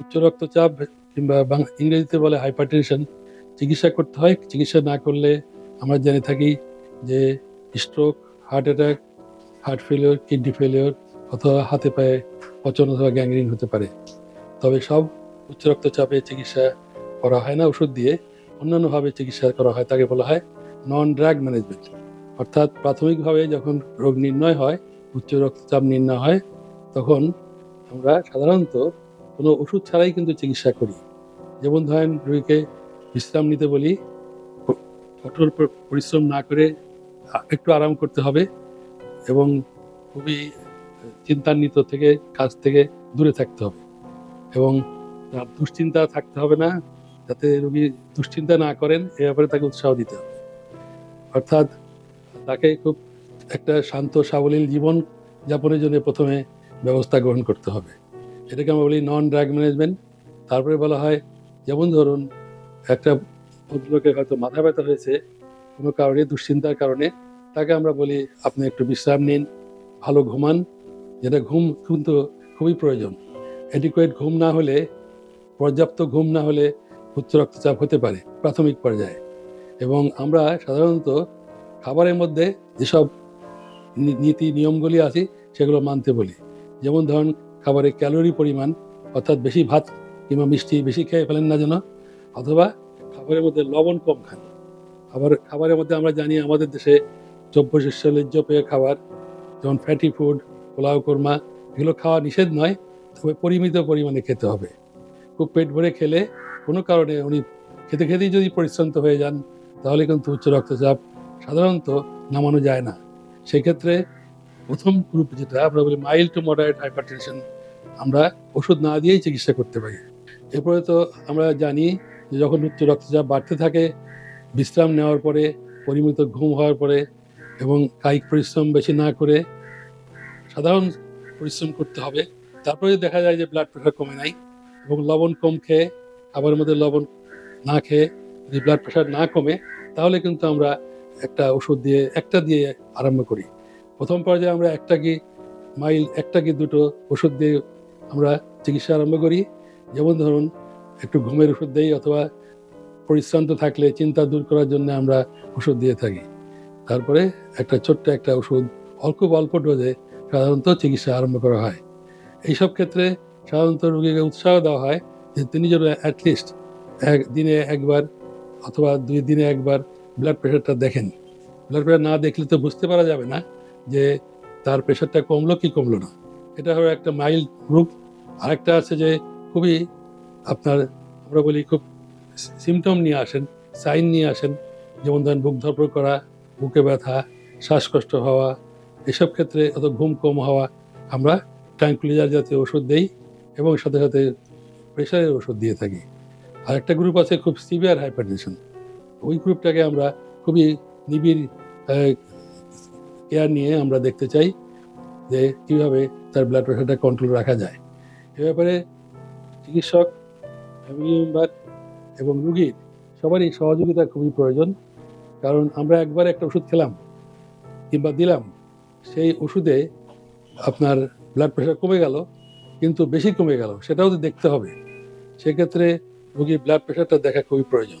উচ্চ রক্তচাপ কিংবা ইংরেজিতে বলে হাইপারটেনশন, চিকিৎসা করতে হয়। চিকিৎসা না করলে আমরা জেনে থাকি যে stroke heart attack heart failure kidney failure অথবা হাতে পায়ে পচন অথবা গ্যাংগ্রিন হতে পারে। তবে সব উচ্চ রক্তচাপে চিকিৎসা করা হয় না। ওষুধ দিয়ে অন্যান্যভাবে চিকিৎসা করা হয়, তাকে বলা হয় নন ড্রাগ ম্যানেজমেন্ট অর্থাৎ প্রাথমিকভাবে যখন রোগ নির্ণয় হয় উচ্চ রক্তচাপ নির্ণয় হয়, তখন আমরা সাধারণত কোনো ওষুধ ছাড়াই কিন্তু চিকিৎসা করি। যেমন ধরেন রোগীকে বিশ্রাম নিতে বলি, কঠোর পরিশ্রম না করে একটু আরাম করতে হবে এবং খুবই চিন্তান্বিত থেকে, কাজ থেকে দূরে থাকতে হবে এবং তার দুশ্চিন্তা থাকতে হবে না, যাতে রোগী দুশ্চিন্তা না করেন, এ ব্যাপারে তাকে উৎসাহ দিতে হবে। অর্থাৎ তাকে খুব একটা শান্ত, সাবলীল জীবন যাপনের জন্য প্রথমে ব্যবস্থা গ্রহণ করতে হবে। এটাকে আমরা বলি নন ড্রাগ ম্যানেজমেন্ট তারপরে বলা হয়, যেমন ধরুন, একটা ভদ্রলোকের হয়তো মাথা ব্যথা হয়েছে, কোনো কারণে, দুশ্চিন্তার কারণে, তাকে আমরা বলি, আপনি একটু বিশ্রাম নিন, ভালো ঘুমান, যেটা ঘুম কিন্তু খুবই প্রয়োজন। অ্যাডিকুয়েট ঘুম না হলে, পর্যাপ্ত ঘুম না হলে উচ্চ রক্তচাপ হতে পারে, প্রাথমিক পর্যায়ে। এবং আমরা সাধারণত খাবারের মধ্যে যেসব নীতি নিয়মগুলি আছে, সেগুলো মানতে বলি। যেমন ধরুন, খাবারে ক্যালোরি পরিমাণ, অর্থাৎ বেশি ভাত কিংবা মিষ্টি বেশি খেয়ে ফেলেন না যেন, অথবা খাবারের মধ্যে লবণ কম খান। আবার খাবারের মধ্যে আমরা জানি, আমাদের দেশে চব্য শস্যের পেয়ে খাবার, যেমন ফ্যাটি ফুড পোলাও কোরমা, এগুলো খাওয়া নিষেধ নয়, তবে পরিমিত পরিমাণে খেতে হবে। খুব পেট ভরে খেলে কোনো কারণে উনি খেতে খেতেই যদি পরিশ্রান্ত হয়ে যান, তাহলে কিন্তু উচ্চ রক্তচাপ সাধারণত নামানো যায় না। সেক্ষেত্রে প্রথম গ্রুপ যেটা, আমরা বলি মাইল্ড টু মডারেট হাইপারটেনশন আমরা ওষুধ না দিয়েই চিকিৎসা করতে পারি। এরপরে তো আমরা জানি যে যখন উচ্চ রক্তচাপ বাড়তে থাকে, বিশ্রাম নেওয়ার পরে, পরিমিত ঘুম হওয়ার পরে এবং কায়িক পরিশ্রম বেশি না করে সাধারণ পরিশ্রম করতে হবে, তারপরে দেখা যায় যে ব্লাড প্রেশার কমে নাই এবং লবণ কম খেয়ে খাবারের মধ্যে লবণ না খেয়ে যদি ব্লাড প্রেশার না কমে, তাহলে কিন্তু আমরা একটা ওষুধ দিয়ে, একটা দিয়ে আরম্ভ করি। প্রথম পর্যায়ে আমরা একটা কি মাইল, একটা কি দুটো ওষুধ দিয়ে আমরা চিকিৎসা আরম্ভ করি। যেমন ধরুন, একটু ঘুমের ওষুধ দিই অথবা পরিশ্রান্ত থাকলে চিন্তা দূর করার জন্য আমরা ওষুধ দিয়ে থাকি। তারপরে একটা ছোট্ট একটা ওষুধ, অল্প অল্প ডোজে সাধারণত চিকিৎসা আরম্ভ করা হয়। এইসব ক্ষেত্রে সাধারণত রোগীকে উৎসাহ দেওয়া হয় যে, তিনি যেন অ্যাটলিস্ট এক দিনে একবার অথবা দুই দিনে একবার ব্লাড প্রেশারটা দেখেন। ব্লাড প্রেশার না দেখলে তো বুঝতে পারা যাবে না যে তার প্রেশারটা কমলো কি কমলো না। এটা হলো একটা মাইল্ড গ্রুপ আরেকটা আছে যে খুবই আপনার আমরা বলি খুব সিমটম নিয়ে আসেন সাইন নিয়ে আসেন। যেমন ধরেন বুক ধরপড় করা, বুকে ব্যথা, শ্বাসকষ্ট হওয়া, এসব ক্ষেত্রে অত ঘুম কম হওয়া আমরা ট্রাঙ্কুলিজার জাতীয় ওষুধ দেই এবং সাথে সাথে প্রেশারের ওষুধ দিয়ে থাকি। আর একটা গ্রুপ আছে খুব সিভিয়ার হাইপারটেনশন ওই গ্রুপটাকে আমরা খুবই নিবিড় কেয়ার নিয়ে আমরা দেখতে চাই যে কীভাবে তার ব্লাড প্রেশারটা কন্ট্রোল রাখা যায়। এ ব্যাপারে চিকিৎসক ফ্যামিলি মেম্বার এবং রুগীর সবারই সহযোগিতা খুবই প্রয়োজন। কারণ আমরা একবার একটা ওষুধ খেলাম কিংবা দিলাম, সেই ওষুধে আপনার ব্লাড প্রেশার কমে গেল, কিন্তু বেশি কমে গেল, সেটাও তো দেখতে হবে। সেক্ষেত্রে রোগীর ব্লাড প্রেশারটা দেখা খুবই প্রয়োজন।